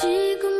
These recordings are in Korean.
지금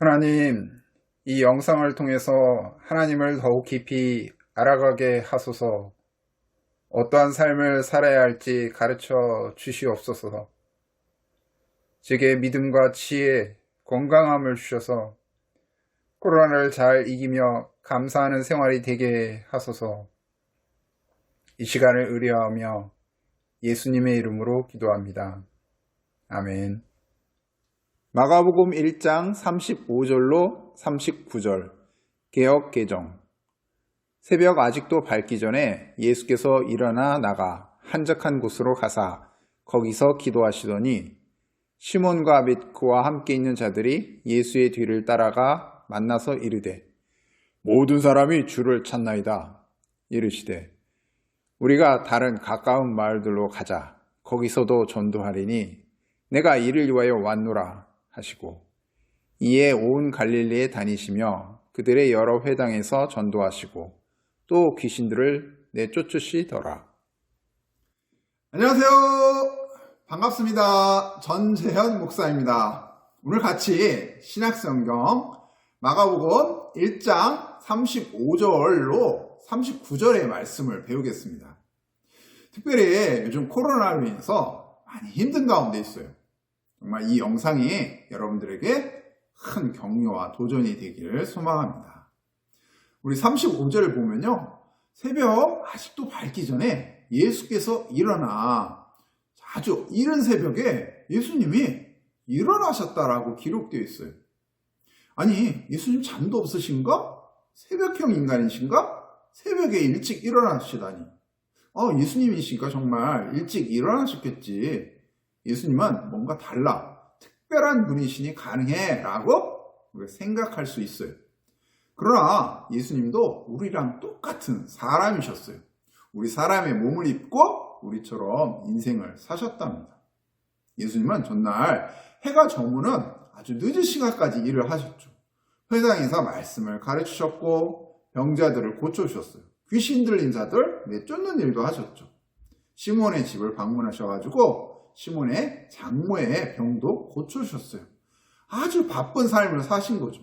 하나님, 이 영상을 통해서 하나님을 더욱 깊이 알아가게 하소서 어떠한 삶을 살아야 할지 가르쳐 주시옵소서 제게 믿음과 지혜, 건강함을 주셔서 코로나를 잘 이기며 감사하는 생활이 되게 하소서 이 시간을 의뢰하며 예수님의 이름으로 기도합니다. 아멘. 마가복음 1장 35절로 39절. 개혁 개정. 새벽 아직도 밝기 전에 예수께서 일어나 나가 한적한 곳으로 가사 거기서 기도하시더니 시몬과 및 그와 함께 있는 자들이 예수의 뒤를 따라가 만나서 이르되 모든 사람이 주를 찾나이다. 이르시되 우리가 다른 가까운 마을들로 가자. 거기서도 전도하리니 내가 이를 위하여 왔노라 하시고 이에 온 갈릴리에 다니시며 그들의 여러 회당에서 전도하시고 또 귀신들을 내쫓으시더라. 안녕하세요. 반갑습니다. 전재현 목사입니다. 오늘 같이 신약성경 마가복음 1장 35절로 39절의 말씀을 배우겠습니다. 특별히 요즘 코로나로 인해서 많이 힘든 가운데 있어요. 정말 이 영상이 여러분들에게 큰 격려와 도전이 되기를 소망합니다. 우리 35절을 보면요. 새벽 아직도 밝기 전에 예수께서 일어나 아주 이른 새벽에 예수님이 일어나셨다라고 기록되어 있어요. 아니, 예수님 잠도 없으신가? 새벽형 인간이신가? 새벽에 일찍 일어나시다니. 어, 예수님이시니까 정말 일찍 일어나셨겠지. 예수님은 뭔가 달라. 특별한 분이시니 가능해. 라고 생각할 수 있어요. 그러나 예수님도 우리랑 똑같은 사람이셨어요. 우리 사람의 몸을 입고 우리처럼 인생을 사셨답니다. 예수님은 전날 해가 저무는 아주 늦은 시간까지 일을 하셨죠. 회당에서 말씀을 가르치셨고 병자들을 고쳐주셨어요. 귀신 들린 자들 내쫓는 일도 하셨죠. 시몬의 집을 방문하셔가지고 시몬의 장모의 병도 고쳐주셨어요. 아주 바쁜 삶을 사신 거죠.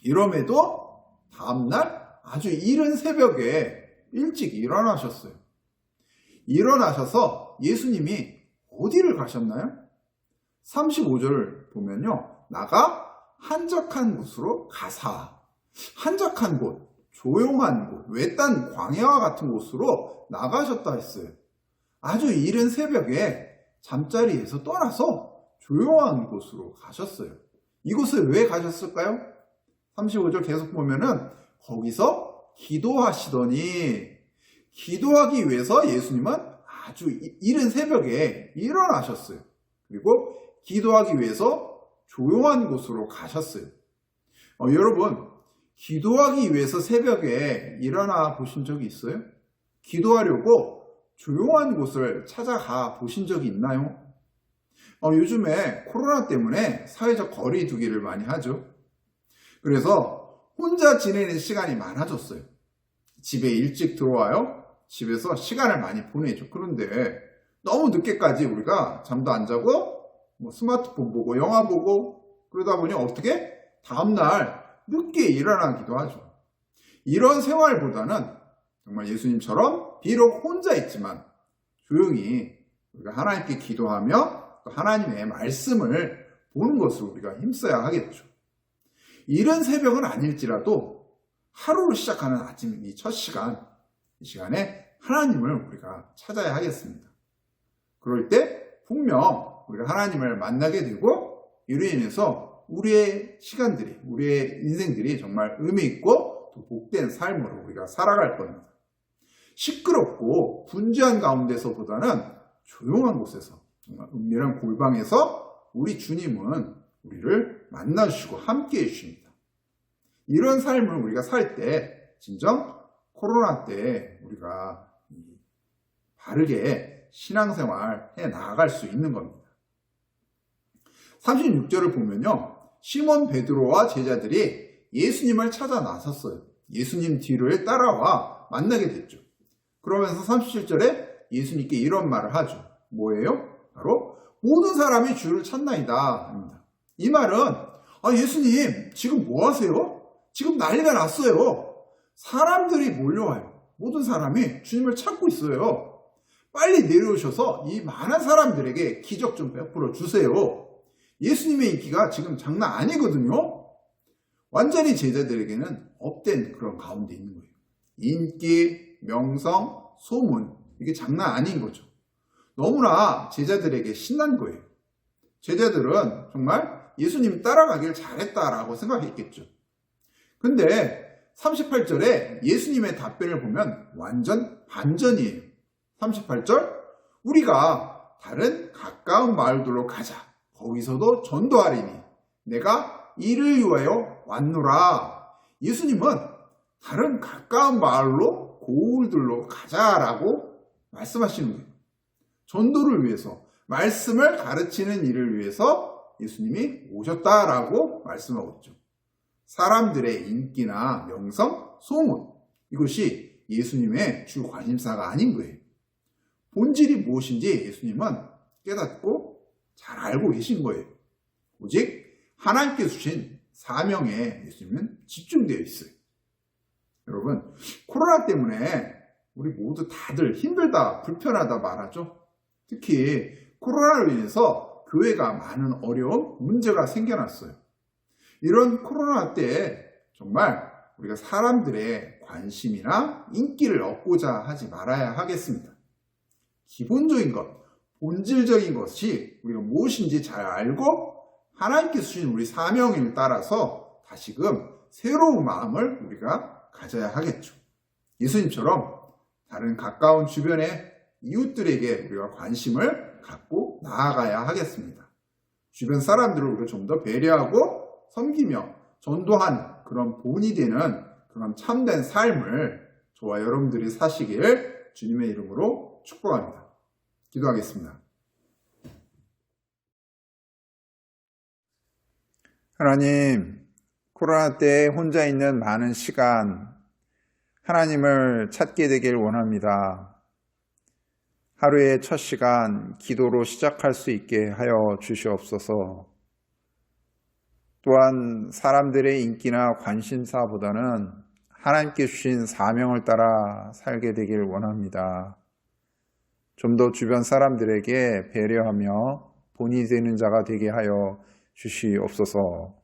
이럼에도 다음날 아주 이른 새벽에 일찍 일어나셨어요. 일어나셔서 예수님이 어디를 가셨나요? 35절을 보면요. 나가 한적한 곳으로 가사. 한적한 곳, 조용한 곳, 외딴 광야와 같은 곳으로 나가셨다 했어요. 아주 이른 새벽에 잠자리에서 떠나서 조용한 곳으로 가셨어요. 이곳을 왜 가셨을까요? 35절 계속 보면은 거기서 기도하시더니 기도하기 위해서 예수님은 아주 이른 새벽에 일어나셨어요. 그리고 기도하기 위해서 조용한 곳으로 가셨어요. 어, 여러분, 기도하기 위해서 새벽에 일어나 보신 적이 있어요? 기도하려고 조용한 곳을 찾아가 보신 적이 있나요? 어, 요즘에 코로나 때문에 사회적 거리 두기를 많이 하죠. 그래서 혼자 지내는 시간이 많아졌어요. 집에 일찍 들어와요. 집에서 시간을 많이 보내죠. 그런데 너무 늦게까지 우리가 잠도 안 자고 뭐 스마트폰 보고 영화 보고 그러다 보니 어떻게 다음날 늦게 일어나기도 하죠. 이런 생활보다는 정말 예수님처럼 비록 혼자 있지만 조용히 우리가 하나님께 기도하며 또 하나님의 말씀을 보는 것을 우리가 힘써야 하겠죠. 이른 새벽은 아닐지라도 하루를 시작하는 아침 이 첫 시간, 이 시간에 하나님을 우리가 찾아야 하겠습니다. 그럴 때 분명 우리가 하나님을 만나게 되고 이로 인해서 우리의 시간들이, 우리의 인생들이 정말 의미 있고 또 복된 삶으로 우리가 살아갈 겁니다. 시끄럽고 분주한 가운데서보다는 조용한 곳에서 은밀한 골방에서 우리 주님은 우리를 만나주시고 함께 해 주십니다. 이런 삶을 우리가 살 때 진정 코로나 때 우리가 바르게 신앙생활 해 나아갈 수 있는 겁니다. 36절을 보면요. 시몬 베드로와 제자들이 예수님을 찾아 나섰어요. 예수님 뒤를 따라와 만나게 됐죠. 그러면서 37절에 예수님께 이런 말을 하죠. 뭐예요? 바로 모든 사람이 주를 찾나이다 합니다. 이 말은 아 예수님 지금 뭐 하세요? 지금 난리가 났어요. 사람들이 몰려와요. 모든 사람이 주님을 찾고 있어요. 빨리 내려오셔서 이 많은 사람들에게 기적 좀 베풀어 주세요. 예수님의 인기가 지금 장난 아니거든요. 완전히 제자들에게는 업된 그런 가운데 있는 거예요. 인기, 명성, 소문 이게 장난 아닌 거죠. 너무나 제자들에게 신난 거예요. 제자들은 정말 예수님 따라가길 잘했다라고 생각했겠죠. 근데 38절에 예수님의 답변을 보면 완전 반전이에요. 38절 우리가 다른 가까운 마을들로 가자. 거기서도 전도하리니 내가 이를 위하여 왔노라. 예수님은 다른 가까운 마을로 고을들로 가자라고 말씀하시는 거예요. 전도를 위해서 말씀을 가르치는 일을 위해서 예수님이 오셨다라고 말씀하고 있죠. 사람들의 인기나 명성, 소문 이것이 예수님의 주 관심사가 아닌 거예요. 본질이 무엇인지 예수님은 깨닫고 잘 알고 계신 거예요. 오직 하나님께 주신 사명에 예수님은 집중되어 있어요. 여러분, 코로나 때문에 우리 모두 다들 힘들다, 불편하다 말하죠. 특히 코로나로 인해서 교회가 많은 어려움, 문제가 생겨났어요. 이런 코로나 때 정말 우리가 사람들의 관심이나 인기를 얻고자 하지 말아야 하겠습니다. 기본적인 것, 본질적인 것이 우리가 무엇인지 잘 알고 하나님께 주신 우리 사명을 따라서 다시금 새로운 마음을 우리가 가져야 하겠죠. 예수님처럼 다른 가까운 주변의 이웃들에게 우리가 관심을 갖고 나아가야 하겠습니다. 주변 사람들을 우리가 좀 더 배려하고 섬기며 전도한 그런 본이 되는 그런 참된 삶을 저와 여러분들이 사시길 주님의 이름으로 축복합니다. 기도하겠습니다. 하나님, 코로나 때 혼자 있는 많은 시간, 하나님을 찾게 되길 원합니다. 하루의 첫 시간 기도로 시작할 수 있게 하여 주시옵소서. 또한 사람들의 인기나 관심사보다는 하나님께 주신 사명을 따라 살게 되길 원합니다. 좀 더 주변 사람들에게 배려하며 본이 되는 자가 되게 하여 주시옵소서.